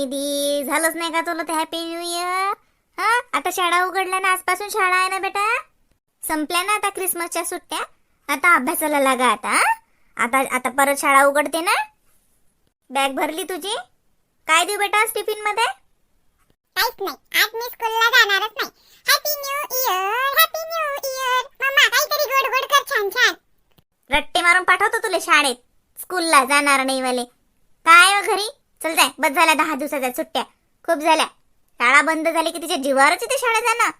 निधी. झालंच नाही का तुला ते हॅपी न्यू इयर हा? आता शाळा उघडल्या ना आजपासून शाळा आहे ना बेटा? संपल्या ना आता क्रिसमसच्या सुट्ट्या? आता अभ्यासाला लागा आता हा? आता आता परत शाळा उघडते ना? बॅग भरली तुझी? काय देऊ बेटा टिफिनमध्ये काहीच नाही. आज मी स्कूलला जाणारच नाही. Happy new year happy new year mamma काहीतरी गोड गोड कर छान छान. रट्टे मारून पाठवतो तुला शाळेत. स्कूलला जाणार नाही वाले काय हो घरी? चल जाय बस झाल्या दहा दिवसाच्या सुट्ट्या. खूप झाल्या. शाळा बंद झाली की तिच्या जीवावरच ते शाळा जाणं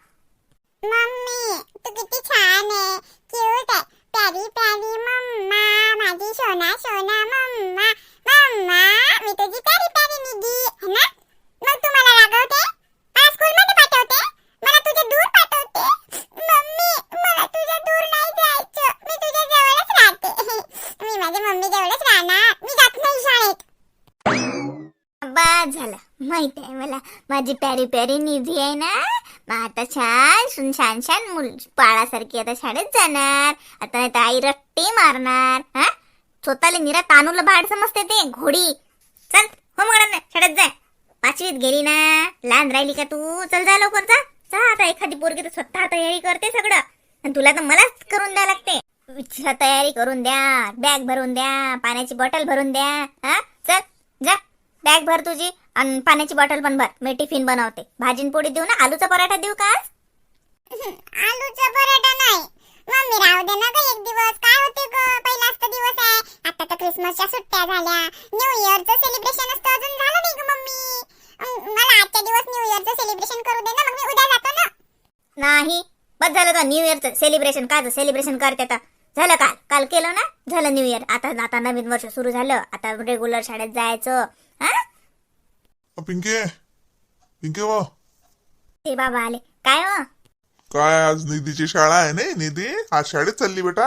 मम्मी तू किती छान आहे. क्यूट आहे. प्यारी प्यारी मम्मा. माझी सोना सोना मम्मा. मम्मा मी तुझी प्यारी प्यारी निधी है ना? मग तू मला रागवते? मला स्कूलमध्ये पाठवते? मला तुझे दूर पाठवते? मम्मी मला तुझ्या दूर नाही जायचं मी तुझ्या जवळच राहते मी माझ्या मम्मी जवळच राहणार मी जात नाही शाळेत बस झालं. माहीत आहे मला. माझी प्यारी प्यारी निधी आहे ना? मग आता छान सुन छान छान मुल बाळासारखी आता शाळेत जाणार. आता नाही तर आई रट्टे मारणार. हा? स्वतःला निरा तानूला भाड समजते ते घोडी. चल हो मग शाळेत जाय. पाचवीत गेली ना? लहान राहिली का तू? चल जा लवकर जा. जा आता एखादी पोरगी तर स्वतः तयारी करते सगळं. आणि तुला तर मलाच करून द्या लागते. तयारी करून द्या बॅग भरून द्या पाण्याची बॉटल भरून द्या. हा? चल जा. बॅग भर तुझी आणि पाण्याची बॉटल पण भर. मी टिफिन बनवते. भाजीन पोळी देऊ ना? आलूचा पराठा देऊ का आज? आलूचा पराठा नाही. मम्मी राहू दे ना ग एक दिवस. काय होते ग? पहिलाच तर दिवस आहे. आता तर क्रिसमसच्या सुट्ट्या झाल्या. न्यू इयरचं सेलिब्रेशन असतं अजून झालं नाही ग मम्मी. अं, मला आजच्या दिवस न्यू इयरचं सेलिब्रेशन करू दे ना. मग मी उद्या जातो ना. नाही. बस झालं का न्यू इयरचं सेलिब्रेशन काय सेलिब्रेशन करते आता झालं काल काल केलं ना? झालं न्यू इयर आता आता नवीन वर्ष सुरू झालं. आता रेग्युलर शाळेत जायचं. हा? पिंके. पिंके वा ते बाबा आले. काय हो? काय आज निधीची शाळा आहे ना निधी? आज शाळेत चालली बेटा.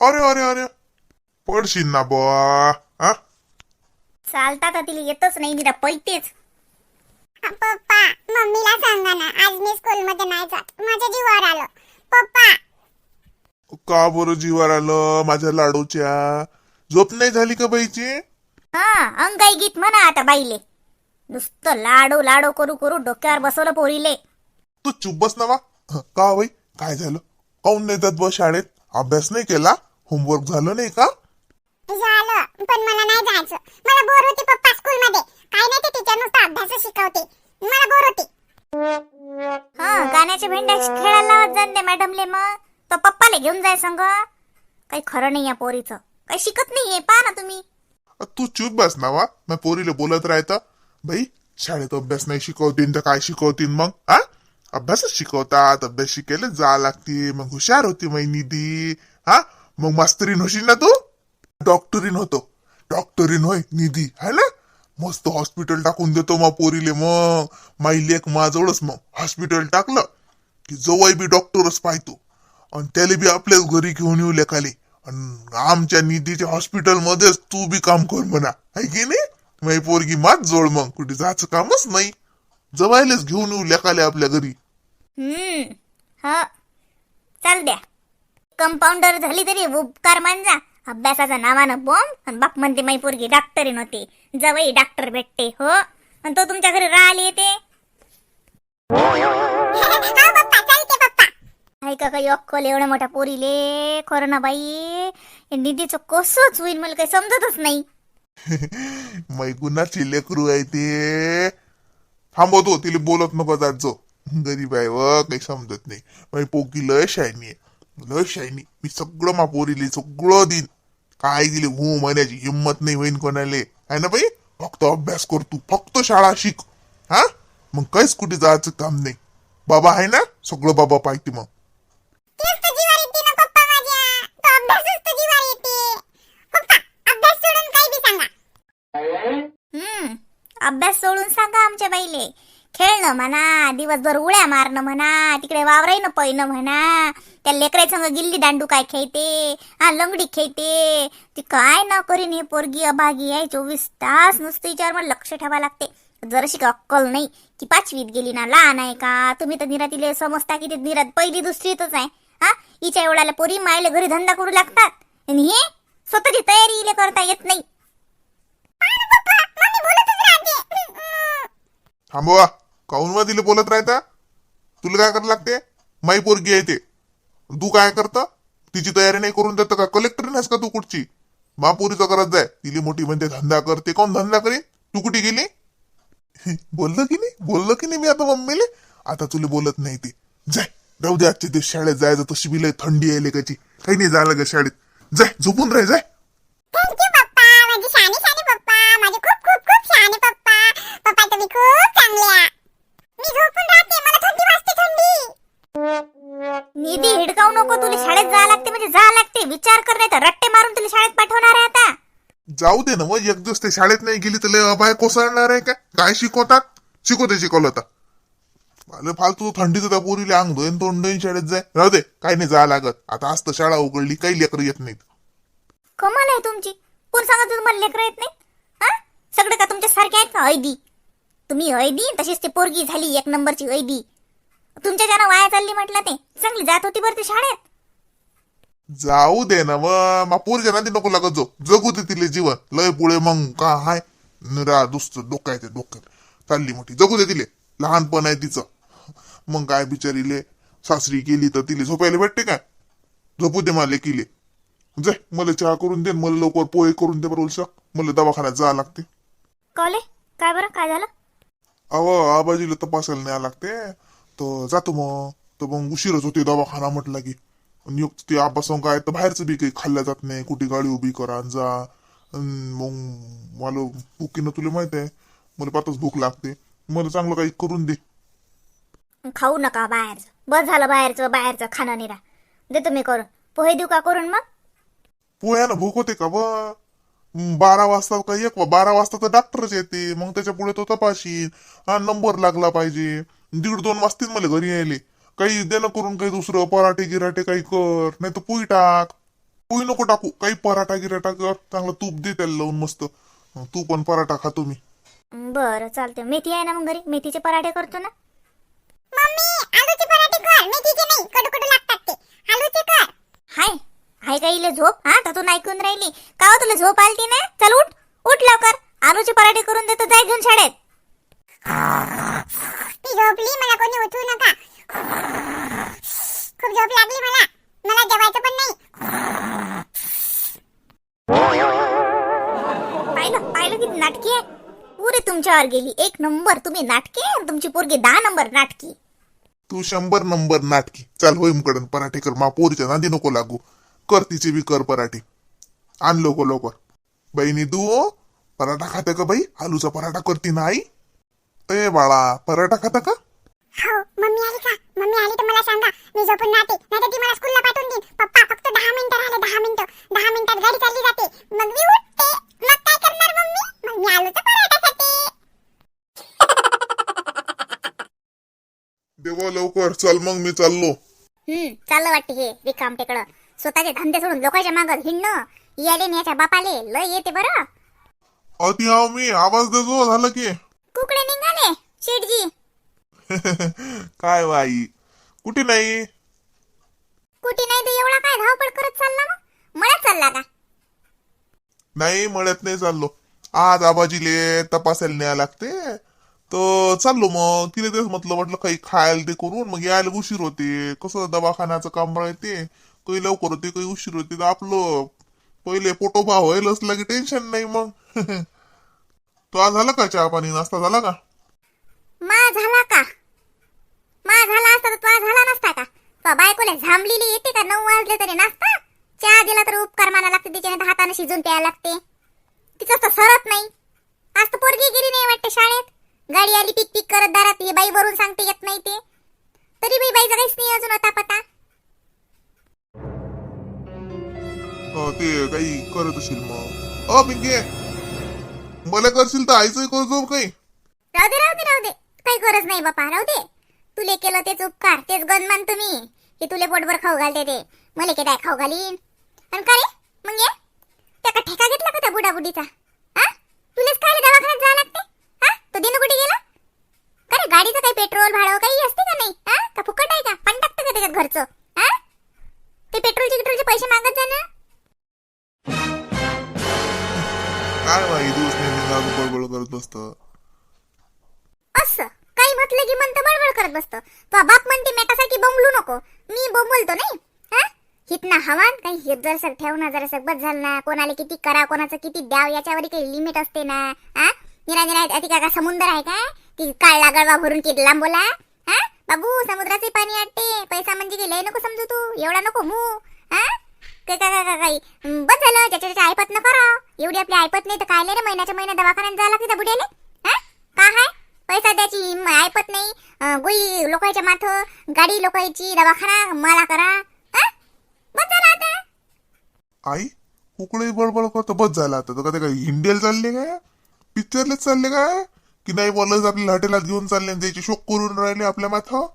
अरे अरे अरे. पडशील ना बुवा. हा? चालता तर तिला येतच नाही निरा पैतेच. पप्पा मम्मीला सांगा ना आज मी स्कूलमध्ये नाही जात. माझ्या जीवावर आलं. पप्पा का बरं जीवार आलं? माझ्या लाडूच्या. झोप नाही झाली का बाईची? हा अंगाई गीत म्हणा आता बाईले. नुसतं लाडो लाडो करू करू डोक्यावर बसवलं पोरीले. तू चुप बस ना वा हं, का बाई? काय झालं? काऊन नाही जात बस शाळेत? अभ्यास नाही केला? होमवर्क झालं नाही का? झालं पण मला नाही जायचं. मला बोर होती पप्पा स्कूलमध्ये. काय नाही ते टीचर नुसतं अभ्यास शिकवते. मला बोर होती. हा गाण्याच्या भेंड्या खेळायला लावत दे मॅडमले मग. तो पप्पाले घेऊन जाय संग. काही खरं नाही या पोरीचं. काही शिकत नाहीये पहा ना तुम्ही. अ, तू चुप बस ना वा. मग पोरीला बोलत राहतं. भाई शाळेत अभ्यास नाही शिकवतीन तर काय शिकवतीन मग? हा अभ्यासच शिकवतात. अभ्यास शिकायला जा लागते. मग हुशार होती मै निधी. हा मग मास्तरीन होशील ना तू? डॉक्टरीन होतो. डॉक्टरीन होय निधी. है ना? मस्त हॉस्पिटल टाकून देतो मग पोरीले मग. माई लेख माझवळच मग हॉस्पिटल टाकलं की जवळ बी डॉक्टरच पाहतो. आणि त्याला बी आपल्याच घरी घेऊन येऊ लेखाले. आणि आमच्या निधीच्या हॉस्पिटल मध्येच तू बी काम कर म्हणा. आहे की नाही? माही पोरगी मात जोड मग. कुठे जायचं कामच नाही. जवायलाच घेऊन येऊ लेखाले आपल्या घरी. हम्म. हो. हा. चाल द्या. कंपाऊंडर झाली तरी उपकार मांजा. अभ्यासाचा नावानं बोंब आणि बाप म्हणते माई पोरगी डॉक्टर नव्हते जवळ डॉक्टर भेटते. हो. आणि तो तुमच्या घरी राहिली येते. अक्कल एवढ्या मोठ्या पोरीले. खरं ना बाई निधीचं कसंच होईल मला काही समजतच नाही. मै लेकरू आहे ते. थांबवतो तिला बोलत नको जात जो गरीब आहे व काही समजत नाही. माझी पोकी लय शायनी आहे. लय शायनी. मी सगळं मा पोरीले सगळं दिन काय दिले हो म्हणायची हिंमत नाही होईन कोणाले. आहे ना बाई? फक्त अभ्यास कर तू. फक्त शाळा शिक. हा? मग काहीच कुठे जायचं काम नाही. बाबा आहे ना? सगळं बाबा पाहिजे मग. अभ्यास सोडून सांगा. आमच्या बाईले. खेळणं म्हणा दिवसभर उड्या मारणं म्हणा तिकडे वावरायनं पैनं म्हणा. त्या लेकराय संग गिल्ली दांडू काय खेळते? हा लंगडी खेळते. ती काय न करीन हे पोरगी अभागी? आहे चोवीस तास नुसतं हिच्यावर मला लक्ष ठेवा लागते. जराशी का अक्कल नाही. की पाचवीत गेली ना लहान आहे का? तुम्ही तर निरातीले समजता की ते निरात पहिली दुसरीतच आहे. हा? हिच्या एवढ्याला पोरी मायले घरी धंदा करू लागतात. आणि हे स्वतःची तयारी इले करता येत नाही. पप्पा मम्मी बोलतच थांबवा काऊन मग तिला बोलत राहता? तुला काय करायला लागते? माई पोरगी आहे ते. तू काय करत? तिची तयारी नाही करून देत का? कलेक्टर नाहीस का तू कुठची? महापुरीचं करत जाय तिली मोठी म्हणते धंदा करते. कोण धंदा करीन? तू कुठे गेली? बोललं की नाही? बोललं की नाही मी आता मम्मीले? आता तुला बोलत नाही ते. जाय. राहू दे आजच्या दिवस शाळेत जायचं तशी बी लय थंडी आहे लेकाची. काही नाही झालं ग शाळेत. जाय झोपून राह जाय. थँक्यू पप्पा. माझे शहाणे शहाणे पप्पा. माझे खूप खूप खूप शहाणे पप्पा. पप्पा तुम्ही खूप चांगले आहे. मी झोपून राहते. मला थंडी वाजते थंडी. निधी हिडकावू नको. तुला शाळेत जायला लागते म्हणजे जा लागते. विचार कर नाही तर रट्टे मारून तुला शाळेत पाठवणार आहे आता. जाऊ दे ना मग एक दिवस ते शाळेत नाही गेली तर लय अभय कोसळणार आहे काय काय शिकवतात? शिकवते शिकवलं तर. मला फालतू थंडीचं त्या पोरीला अंग धुईन तोंड धुईन शाळेत जाय. राहू दे काही नाही जायला लागत. आता असतं शाळा उघडली काही लेकर येत नाहीत. कमाल आहे तुमची. कोण सांगत तुम्हाला लेकरं येत नाही हा? सगळे का तुमच्या सारखे आहेत का ऐदी? तुम्ही ऐदी? तशीच ते पोरगी झाली एक नंबरची ऐदी. तुमच्या ज्यानं वाया चालली म्हटलं ते चांगली जात होती बरं ते शाळेत. जाऊ दे ना मग मा पोरीच्या नांदी नको लागत जो जगू दे तिले जीवन. लय पुढे मग का हाय? निरा दुसत डोकायचे डोक्यात. चालली मोठी. जगू दे तिले. लहानपण आहे तिचं. मग काय बिचारीले सासरी गेली तर तिले झोपायला भेटते काय झोपू दे मला लेकीले जाय मला चहा करून दे मला लवकर पोहे करून दे बरं उलसा. मला दवाखान्यात जावं लागते. कॉले काय बरं काय झालं? अव आबाजीला तपासायला न्याय लागते. तर जातो मग. तर मग उशीरच होते दवाखाना म्हटलं की. आणि एक ते आबासंग काय तर बाहेरचं बी काही खाल्ल्या जात नाही. कुठे गाडी उभी करा आणि जा. अन मग मला भुकीनं तुला माहीत आहे. मला पातच भूक लागते. मला चांगलं काही करून दे. खाऊ नका बाहेरचं. बस झालं बाहेरचं बाहेरचं खाणं निरा. देतो मी करून. पोहे देऊ का करून मग? पोह्यानं भूक होते का बा? बारा वाजता का एक बारा वाजता तर डॉक्टरच येते. मग त्याच्या पुढे तो तपाशील. हा नंबर लागला पाहिजे. दीड दोन वाजतील मला घरी यायले. काही देणं करून काही दुसरं. पराठे गिराटे काही कर. नाही तर पोई टाक. पोई नको टाकू. काही पराठा गिराटा कर. चांगलं तूप दे त्याला लावून मस्त. तू पण पराठा खातो मी बरं चालतं मेथी आहे ना मग घरी? मेथीचे पराठे करतो ना मम्मी आलूचे पराठे कर मेथीचे नाही कडू कडू लागतात ते. आलूचे कर. हाय हाय का इले झोप? हा तर तू ऐकून राहिली. का हो तुला झोप आलती ना? चल उठ उठ लवकर. आलूचे पराठे करून देतो जाय घेऊन शाळेत. ती झोपली मला कोणी उठवू नका. खूप झोप लागली मला. मला जेवायचं पण नाही. पाहिलं पाहिलं किती नाटकी आहे. पुरे तुमच्यावर गेली. एक नंबर तुम्ही नाटकी आहे? आणि तुमची पोरगी दहा नंबर नाटकी. तू शंभर नंबर नाटकी. चाल होय मुकडन पराठे कर. मा पोरीच्या नांदी नको लागू. कर तिचे बी कर पराठे. आण लवकर लवकर. बहिणी तू पराठा खाते का बाई? आलूचा पराठा करती ना आई ए बाळा पराठा खाता का? हो मम्मी आली का? मम्मी आली तर मला सांगा. मी झोपून राहते. नाही तर ती मला स्कूलला पाठवून देईन. पप्पा फक्त दहा मिनिटं राहिले दहा मिनिटं. दहा मिनिटात गाडी चालली जाते मग मी उठते मग काय करणार मम्मी मग मी आलूचा पराठा खाते देवा लवकर चल मग मी चाललो. हम्म चाललं वाटते हे रिकाम टेकडं. स्वतःचे धंदे सोडून लोकांच्या मागं हिंडणं याले न याच्या बापाले लय येते बरं. अति हाव मी आवाज देतो झालं की. कुकडे निघाले शेठजी. काय बाई कुठे नाही? कुठे नाही तर एवढा काय धावपळ करत चालला मग? मला चालला का? नाही मळ्यात नाही चाललो. आज आबाजीले तपासायला न्याय लागते. तर चाललो मग. तिने तेच म्हटलं म्हटलं काही खायला ते करून. मग यायला उशीर होते. कसं दवाखान्याचं काम राहते. काही लवकर होते काही उशीर होते. तर आपलं पहिले पोटो भाव व्हायला असला की टेन्शन नाही मग. तो आज झाला का चहा पाणी? नाश्ता झाला का? मा झाला का? मा झाला असता तर तुझा झाला नसता का? तो बायकोले झांबलेली येते का? नऊ वाजले तरी नाचता चहा दिला तर उपकार माना लागते. तिच्याने तर हाताने शिजून प्यायला लागते. तिचं तर सरत नाही. आज तर पोरगी गिरी नाही वाटते शाळेत. गाडी आली पिक पिक करत दारात ही बाई वरून सांगते येत नाही ते. तरी बाई बाईचा काहीच नाही अजून होता पता अं, ते काही करत असेल मग. अ पिंके. मला करशील तर आईचंही करतो काही. राहू दे राहू दे राहू दे. काही गरज नाही बापा राहू दे. तुले केलं तेच उपकार तेच गणमान तुम्ही. की तुले पोटभर खाऊ घालते ते. मला के काय खाऊ घालीन. आणि का रे? मग ये. त्या का ठेका घेतला का त्या बुडाबुडीचा? हा तुलेच काय रे दवाखान्यात जावं हा तो दिन कुठे गेला? का रे गाडीचं काही पेट्रोल भाडं काही असते का नाही? हा का फुकट आहे का? पण टाकतं का त्याच्यात घरचं? हा ते पेट्रोलचे गिट्रोलचे पैसे मागत जा ना. काय बाई दिवस नेहमी जागू बळबळ करत बसतं? असं? करत बसतो. तो बाप म्हणते मेटासाठी बोंबलू नको. मी बोंबलतो नाही. हा हितना हवान काही हित जर सर ठेवणं जरा सर बस झालं ना. कोणाला किती करा कोणाचं किती द्याव याच्यावर काही लिमिट असते ना. हा निरा निरा ती काय का समुद्र आहे काय? ती काळला गळवा भरून किती लांब बोला. हा? बाबू समुद्राचे पाणी आटते. पैसा म्हणजे गेले नको समजू तू. एवढा नको मू. हा? काय काय काय काही बस झालं. ज्याच्या त्याच्या ऐपत न करा एवढी आपली ऐपत नाही तर काय रे? महिन्याच्या महिन्यात दवाखान्यात जायला लागते त्या बुड्याले हा? का आहे पैसा द्यायची ऐपत नाही. गोई लोकांच्या माथ गाडी लोकांची दवाखाना मला करा. हा? बस झालं आता. आई उकडे बडबड करतो. बस झाला आता. तर काय हिंडेल चालले काय? पिक्चरलेच चालले काय? की नाही बोलच आपल्याला हॉटेलात घेऊन चालले त्याची शोक करून राहिले आपल्या माथा?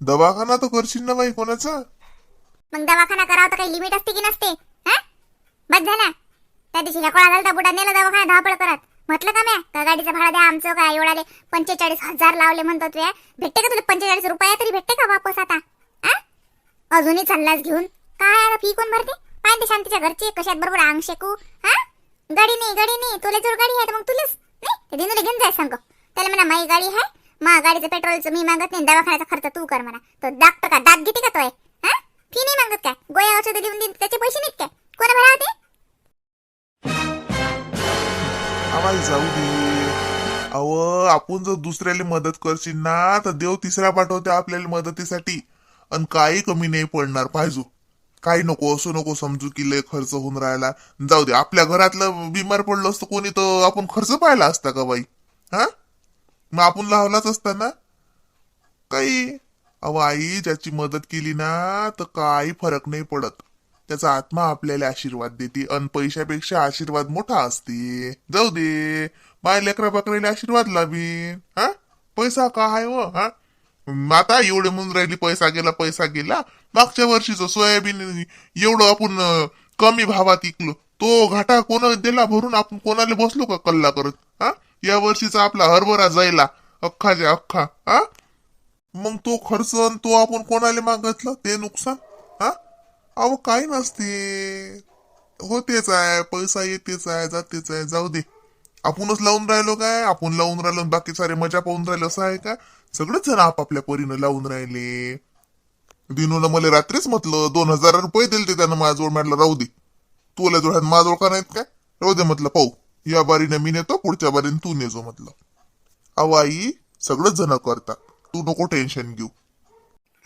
दवाखाना तर करशील ना बाई कोणाचा? मग दवाखाना करावं तर काही लिमिट असते की नसते? हा? बस झाला त्या दिवशी ह्या झाला बुडा नेला दवाखाना धावपळ करत. म्हटलं का म्या का गाडीचा भाडा द्या आमचं काय एवढाले पंचेचाळीस हजार लावले म्हणतो तुया भेटते का तुला पंचेचाळीस रुपया? तरी भेटते का वापस आता? हा? अजूनही चाललाच घेऊन. काय आता फी कोण भरते? पाहिजे शांतीच्या घरचे कशात बरोबर अंग शेकू हा? गाडी नाही गाडी नाही तुला जर गाडी आहे तर मग तुलाच नाही दिनूला घेऊन जाय सांग. त्याला म्हणा माई गाडी आहे मा गाडीचं पेट्रोलचं मी मागत नाही दवाखान्याचा खर्च तू कर म्हणा. तो दाखतो का दात घेते का तोय हा? फी नाही मागत काय? गोळ्या औषध देऊन देईन त्याचे पैसे नाहीत काय? कोणा भरा होते आम्हाला जाऊ दे. अव आपण जर दुसऱ्याला मदत करशील ना तर देव तिसरा पाठवते आपल्याला मदतीसाठी. आणि काही कमी नाही पडणार पाहिजे. काही नको असं नको समजू की लय खर्च होऊन राहिला. जाऊ दे आपल्या घरातलं बिमार पडलं असतं कोणी तर आपण खर्च पाहिला असता का बाई? हा? मग आपण लावलाच असता ना? काही? अहो आई ज्याची मदत केली ना तर काही फरक नाही पडत. त्याचा आत्मा आपल्याला आशीर्वाद देते अन पैशापेक्षा आशीर्वाद मोठा असते. जाऊ दे बाय लेकरा बकऱ्याला आशीर्वाद लावीन. हा? पैसा का आहे व हा? आता एवढे म्हणून राहिली पैसा गेला पैसा गेला. मागच्या वर्षीचं सोयाबीन एवढं आपण कमी भावात इकलो तो घाटा कोण दिला भरून? आपण कोणाला बसलो का कल्ला करत? हा? या वर्षीचा आपला हरभरा जायला अख्खाच्या अख्खा हा? मग तो खर्च अन तो आपण कोणाला मागितला? ते नुकसान हा? अहो काही नसते. होतेच आहे पैसा येतेच आहे जातेच आहे. जाऊ दे. आपणच लावून राहिलो काय? आपण लावून राहिलो बाकी सारे मजा पाहून राहिलो असं आहे का? सगळेच जण आपापल्या परीनं लावून राहिले. दिनूला मला रात्रीच म्हटलं दोन हजार रुपये दिले ते त्यानं माझ्याजवळ म्हटलं राहू दे. तुला जोड्यात माझ्याजवळ का नाहीत काय? राहू दे म्हटलं पाहू. या बारीने मी नेतो पुढच्या बारीने तू नेजो म्हटलं. अहो आई सगळंच जण करतात. तू नको टेन्शन घेऊ.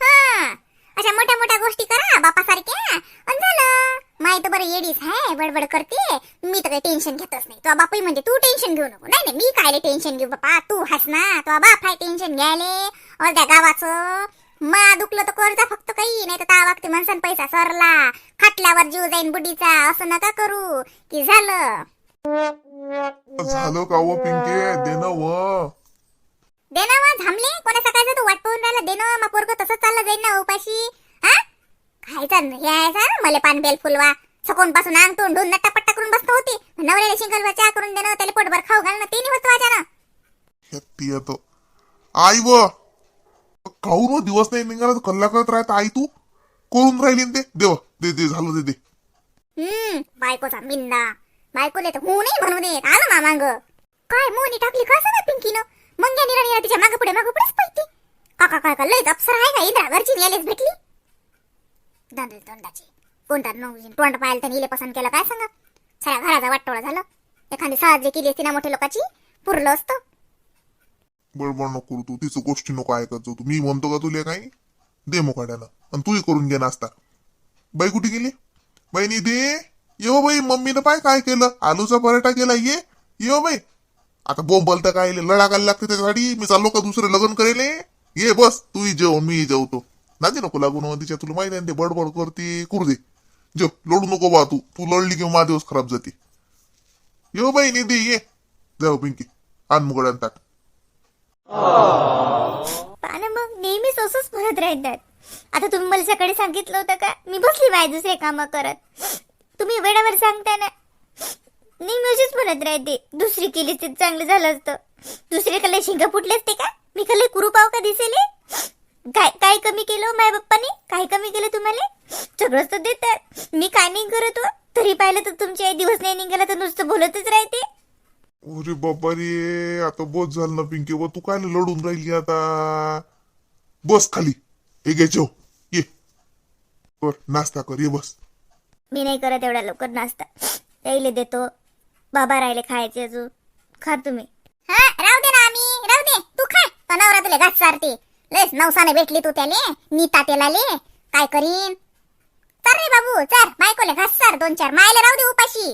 हा अशा मोठ्या मोठ्या गोष्टी करा बापासारख्या. आणि झालं. माहीत बरं येडीस आहे बडबड करते. मी तर काही टेन्शन घेतच नाही. तो बापही म्हणजे तू टेन्शन घेऊ नको. नाही नाही मी काय टेन्शन घेऊ बापा? तू हस ना. तो बाप आहे टेन्शन घ्यायले. अर्ध्या गावाचं. मा दुखलं तर कर जा फक्त काही नाही तर त्या वागते माणसानं पैसा सरला. खाटल्यावर जीव जाईन बुडीचा असं नका करू. की झालं? झालं का व पिंके? देणं व. देणं वा झामले कोणा सकाळचं तू वाट पाहून राहिला. देणं मग पोरग तसंच चाललं जाईन ना उपाशी. हा खायचा यायचा मला पान बेल फुलवा. सकून पासून अंग तोंडून नट्टापट्टा करून बसतो होती. नवऱ्याला शिंगल चहा करून देणं त्याला पोटभर खाऊ घालणं ते नाही होत वाचानं ती. येतो आई व! खाऊन व दिवस नाही निघाला तर कल्ला करत राहत आई तू. करून राहिली न ते? देव दे दे झालं दे दे. हम्म बायकोचा मिंदा बायकोले तर हो नाही म्हणू देत. आलं मामांग काय मोनी टाकली का सांगा पिंकीनं? मग या निरा तिच्या मागं पुढे मागं पुढेच पाहिजे काका काका लयच अप्सर आहे का? इंद्रा घरची यालेच भेटली. दांडल तोंडाची. कोणता नवजीन तोंड पाहिलं तर इले पसंत केलं काय सांगा? साऱ्या घराचा वाटोळा झालं. एखादी साजरी केली असती ना मोठ्या लोकांची पुरलं असतं. बडबड नको करू तू. तिचं गोष्टी नको ऐकत जाऊ तू मी म्हणतो का तुला काही? दे मोकाड्यानं आणि तूही करून घे नाश्ता. बाई कुठे गेली? बाईनी दे. येऊ हो बाई मम्मीनं पाय काय केलं? आलूचा पराठा केला ये. येऊ हो बाई. आता बोंबल तर काय लढा घालायला लागते त्याच्यासाठी. मी चाललो का दुसरं लग्न करेल? ये बस तूही जेव मी जेवतो. नादी नको लागून हो तिच्या तुला माहिती आहे ते बडबड करते करू दे जो लढू नको बा तू. तू लढली की माझा दिवस खराब जाते. यो बाई निधी ये. जाऊ पिंकी. आण मुगड्यान ताट. पानं मग नेहमीच असंच म्हणत राहतात. आता तुम्ही मला सकाळी सांगितलं होतं का मी बसली बाय दुसरे काम करत. तुम्ही वेळेवर सांगता ना. नेहमी अशीच म्हणत राहते. दुसरी केली तर चांगलं झालं असतं. दुसरे कले शिंगा फुटले असते का? मी कले कुरू पाव का दिसेले? काय काय कमी केलं माय बाप्पाने काय कमी केलं तुम्हाला? सगळंच तर देतात. मी काय नाही करत हो. तरी पाहिलं तर तुमचे आई दिवस नाही निघाला तर नुसतं बोलतच राहते. अरे बाबा रे आता बोध झालं ना पिंकी व तू काय लढून राहिली आता? बस खाली. ये घे जेव. ये. कर नाश्ता कर ये बस. मी नाही करत एवढ्या लवकर नाश्ता. त्याईले देतो. बाबा राहिले खायचे अजून. खा तुम्ही. हा राहू दे ना आम्ही. राहू दे. तू खा. तनावरा तुला घास सारते. लस नवसाने भेटली तू त्याले नीता तातेलाले काय करीन? चल रे बाबू चल. बायकोले घास सर दोन चार मायला राहू दे उपाशी.